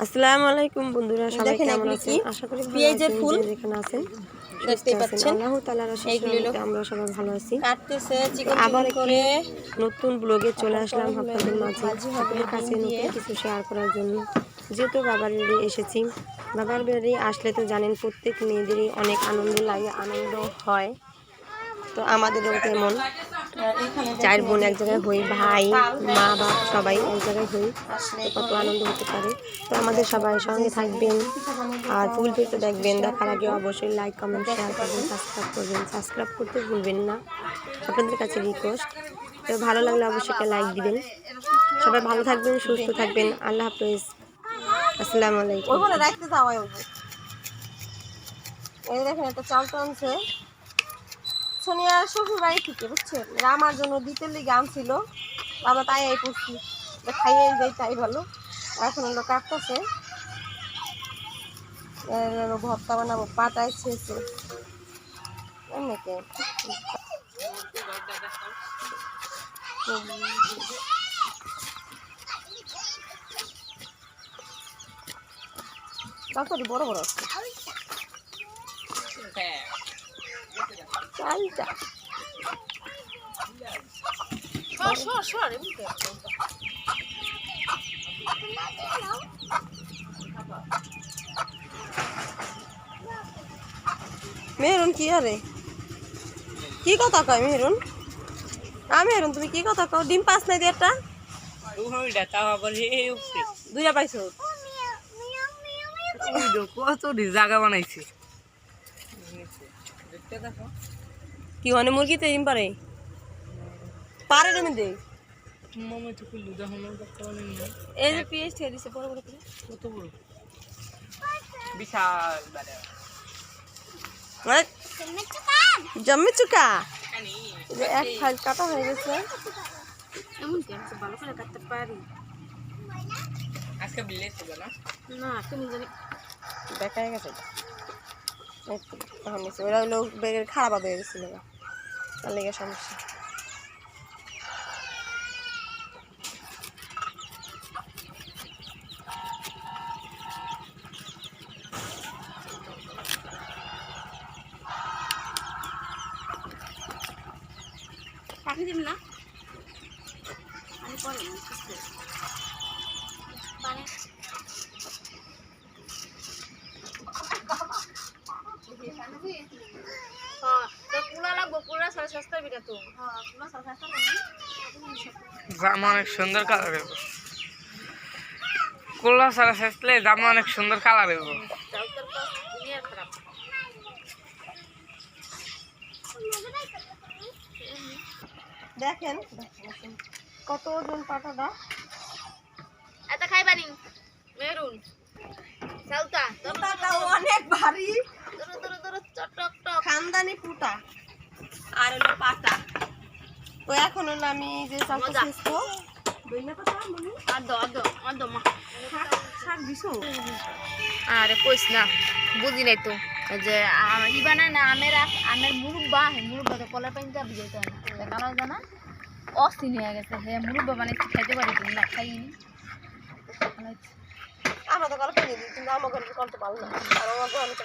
আসসালামু আলাইকুম বন্ধুরা সবাই কেমন আছেন? আশা করি পেঁয়াজের ফুল। যেখানে আছেন। দেখতেই পাচ্ছেন। আল্লাহ তাআলার অশেষ এইগুলি হলো- রহমতে আমরা সবাই ভালো আছি। কাটতেছে চিকন আবার করে। নতুন ব্লগে চলে আসলাম আপনাদের মাঝে। আপনাদের কাছে নতুন কিছু শেয়ার করার জন্য যেহেতু বাবার বাড়ি এসেছি বাবার বাড়ি আসলে তো জানেন প্রত্যেক মেয়েদেরই অনেক আনন্দ লাগে আনন্দ হয়। তো আমাদেরও তেমন। চার বোন এক জায়গায় হই ভাই মা বাপ সবাই এক জায়গায় হই। কত আনন্দ হতে পারে। তো আমাদের সবাই সঙ্গে থাকবেন আর ফুল পেতে দেখবেন দেখার আগে অবশ্যই লাইক কমেন্ট শেয়ার করবেন সাবস্ক্রাইব করবেন। সাবস্ক্রাইব করতে ভুলবেন না। আপনাদের কাছে রিকোয়েস্ট তো ভালো লাগলে অবশ্যই একটা লাইক দিবেন। সবাই ভালো থাকবেন সুস্থ থাকবেন। আল্লাহ হাফিজ। আসসালামু আলাইকুম। রাখতে এই দেখেন একটা চাল তো সোনিয়ার শ্বশুর বাড়ি থেকে, বুঝছেন? আমার জন্য দিতে লিগে আনছিল। আমরা তাই করছি। যে খাইয়ে যাই, তাই ভালো। এখন হলো কাটতেছে। ভর্তা বানাবো, পাটায় ছেঁচে। এমনিকে তরকারি বড় বড় আছে। চালটা মেহরুন কি আরে? কি কথা কয় মেহরুন? আ মেহরুন তুমি কি কথা কও? ডিম পাস নাই দিয়ে একটা। দুইটা পাইছো? কত জায়গা বানাইছে। কি মানে মুরগিতে ডিম পারে? পারে তুমি দে। মামা তো কুল্লু দেখো না না এই যে পিএস ঠেয়ে দিছে বড় বড় করে। কত বড়? বিশাল মানে জম্মি চুকা? এক ফাইল কাটা হয়ে গেছে। এমন কি আমি ভালো করে কাটতে পারি। আজকে বিলে ছিল না? না তুমি জানি দেখাই গেছে। তখন নিচে ওরা হলো বেগের খারাপ হয়ে গেছিল তার লেগে সমস্যা। পাখি দিন না? আমি পরে মানে জামা অনেক সুন্দর কালার হইব কোলা সারা শেষলে জামা অনেক সুন্দর কালার হইব দেখেন কত ওজন পাটাটা। এত খাইবানি মেরুন সালতা পাটাটা অনেক ভারী। দূর দূর দূর চটক খানদানি পুটা। আর হলো পাটা তো এখন হলো আমি যে চালটা। শেষবো আর কইস না বুঝি নাই তো। যে আ- ই বানায় না আমের আমের মুরব্বা হে মুরব্বা তো কলার পানি যা বুঝাইতে না। কারণ জানা? অস্থির হয়ে গেছে। হে মুরব্বা মানে খাইতে পারি তুমি না খাইনি। আমরা তো গল্প নিয়ে দিই কিন্তু আমার গল্প করতে পারল না। আর আমার গল্প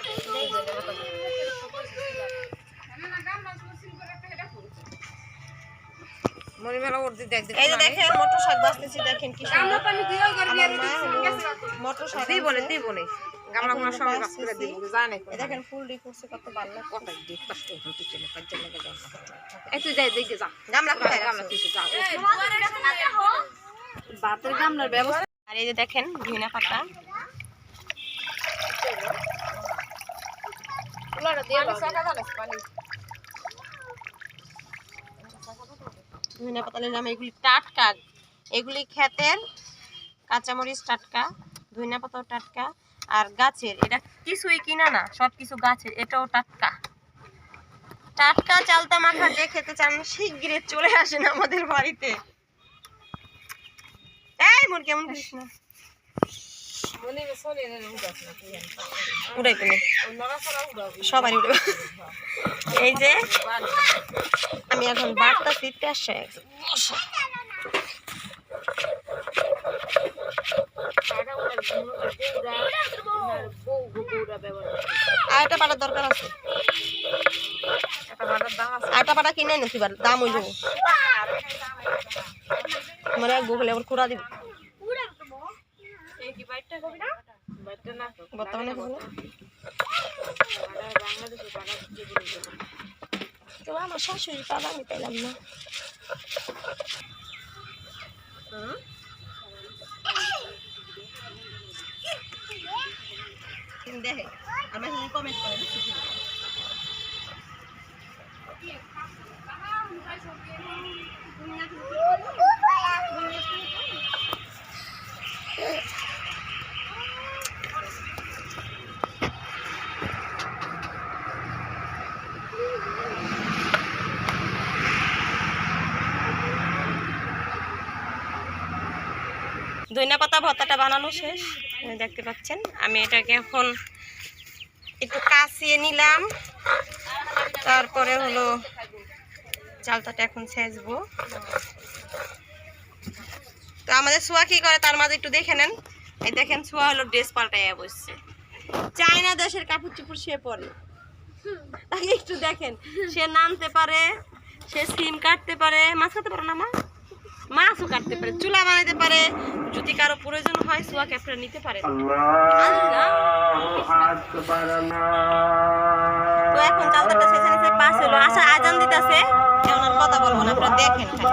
এই যে দেখেন মটর শাক বাঁচতেছি দেখেন কি মটর শাক গামলা গুলো সবাই বাস করে দিব জানে দেখেন ফুল ডি করছে কত ভালো কত দিক কষ্ট হতে চলে কাজে লাগে যাও এই তুই যাই দেখে যা। গামলা কোথায় গামলা রাখছো? যা ভাতের গামলার ব্যবস্থা। আর এই যে দেখেন ধনিয়া পাতা। দিয়ে দাও। ধনিয়া পাতা নিলাম এগুলি টাটকা। এগুলি ক্ষেতের কাঁচামরিচ টাটকা ধনিয়া পাতাও টাটকা আর গাছের। এটা কিছুই কিনা না সব কিছু গাছের। এটাও টাটকা। টাটকা, চালতা, মাখা যে খেতে চান শিগগিরে চলে আসেন আমাদের বাড়িতে। এই মোর কেমন কৃষ্ণ উড়াই কোনে সবারই উড়ে এই যে আমি এখন একটা পাটার দরকার আছে। পাটা কিনে নাকি দাম হইল। মানে গুগলে আবার কুড়া দিব এই কি বাইটটা কবি না বাইটটা না তো আমার শাশুড়ি পালা আমি পেলাম না। দেখে আমার কমেন্ট করে ধনিয়া পাতা ভর্তাটা বানানো শেষ। দেখতে পাচ্ছেন, আমি এটাকে এখন একটু কাছিয়ে নিলাম। তারপরে হলো চালতাটা এখন ছেঁচবো। তো আমাদের সোয়া কি করে তার মাঝে একটু দেখে নেন। এই দেখেন, সোয়া হলো ড্রেস পাল্টাইয়া বসছে। চায়না দেশের কাপড় চুপড় সে পরে। তাকে একটু দেখেন, সে নামতে পারে, সে সিম কাটতে পারে। মাছ কাটতে পারে না মা? মাছও কাটতে পারে চুলা বানাইতে পারে যদি কারও প্রয়োজন হয় সোয়া ক্যাপটা নিতে পারে আল্লাহ। তো এখন চালতাটা শেষে নিচে পাস হলো আশা আজান দিতেছে এখন আর কথা বলব না আপনারা দেখেন খালি।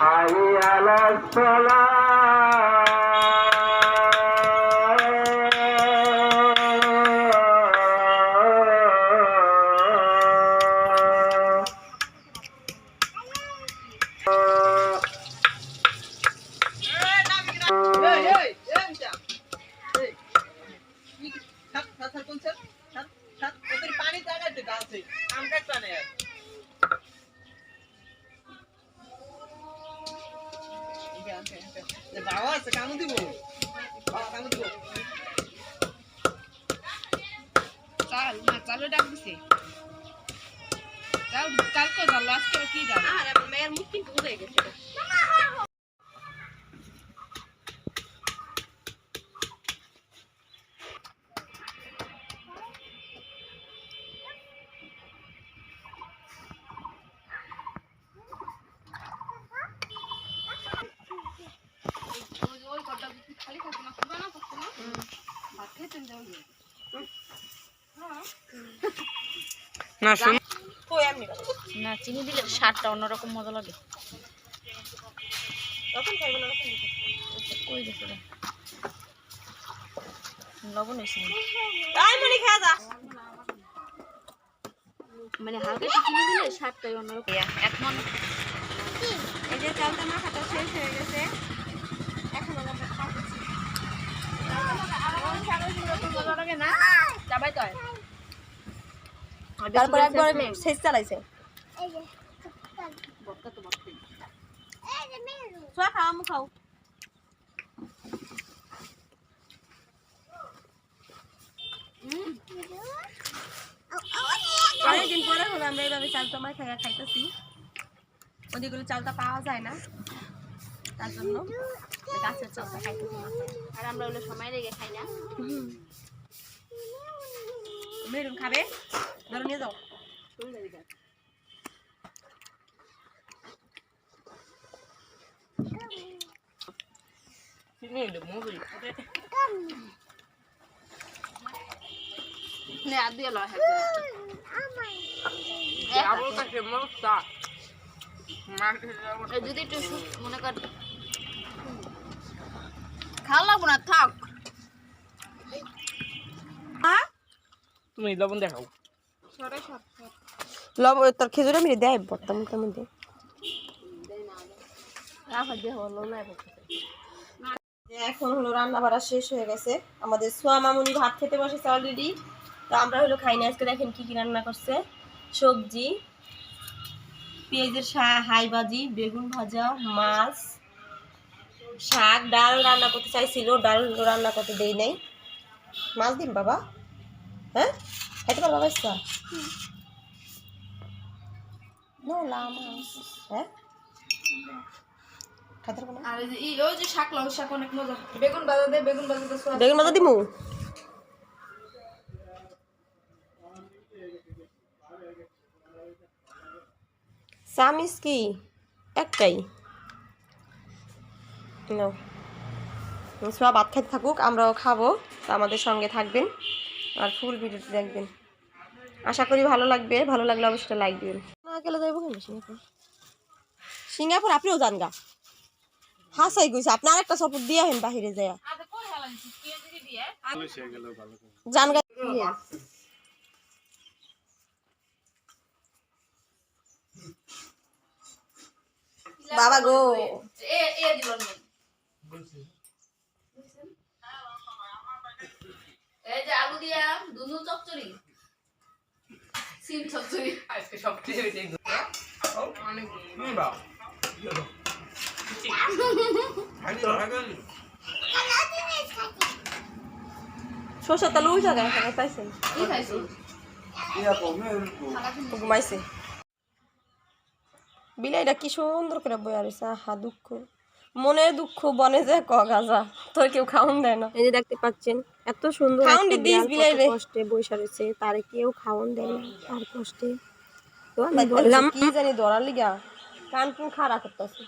حي على الصلاة চাল না চিনি দিলে স্বাদটা অন্যরকম মজা লাগে। তখন খাইবো না তখন কই দেখো লবণ হয়েছে তাই মনি খা যা। মানে হালকা একটু চিনি দিলে স্বাদটাই অন্যরকম। এখন এই যে চালটা মাখাটা শেষ হয়ে গেছে। এখন তারপরে একবার শেষ চালাইছে। বক্কা তো বক্কা সোয়া খাও আমু খাও অনেকদিন পরে হলো আমরা এইভাবে চালটা মাই খাইয়া খাইতেছি ওদিকগুলো চালটা পাওয়া যায় না তার জন্য গাছের চালটা খাইতেছি আর আমরা হলো সময় লেগে খাই না মেরুন খাবে ধরো নিয়ে যাও দিয়ে কাছে মস্তা মাকে যাব যদি একটু মনে কর খাওয়া লাগবো না থাক। তুমি লবণ দেখাও। লব তোর খেজুরে মিলে দেয় বর্তমান তার মধ্যে এখন হলো রান্না বাড়া শেষ হয়ে গেছে। আমাদের সোয়া মামুনি ভাত খেতে বসেছে অলরেডি তো আমরা হলো খাইনি আজকে দেখেন কি কি রান্না করছে। সবজি পেঁয়াজের হাই ভাজি বেগুন ভাজা মাছ শাক ডাল রান্না করতে চাইছিল। ডাল রান্না করতে দেই নাই। মাছ দিন বাবা? হ্যাঁ? খাইতে পারবা বাচ্চা? No, হ্যাঁ? খাইতে পারব আর এই ওই যে শাক লাউ শাক অনেক মজা। বেগুন ভাজা দে বেগুন ভাজা দে বেগুন ভাজা দিমু? চামিস কি? একটাই। নাও। সব ভাত খাইতে থাকুক আমরাও খাব তো আমাদের সঙ্গে থাকবেন। আর ফুল ভিডিওটি দেখবেন। আশা করি ভালো লাগবে ভালো লাগলে অবশ্যই লাইক দিবেন। না গেলে যাইব কেন? সিঙ্গাপুর? সিঙ্গাপুর আপনিও যান গা। হাসাই গেছে আপনার একটা সপোর্ট দিয়ে হেন বাহিরে যায়। জান বাবা গো। এ এ দিল না এই যে আলু দিয়া দুনু চচ্চড়ি। সিম চচ্চড়ি। আজকে সব হয়েছে অনেক শসা এখানে পাইছেন ঘুমাইছে। বিলাইটা কি সুন্দর করে বইয়া রয়েছে আহা দুঃখ। মনের দুঃখ বনে যে ক গাজা তোর কেউ খাওন দেয় না। এই যে দেখতে পাচ্ছেন এত সুন্দর একটা দিস বিলাই রে। কষ্টে বসে রয়েছে তারে কেউ খাওন দেয় না তার কষ্টে। তো আমি বললাম কি জানি ধরার লিগা কান কুন খারাপ করতেছে।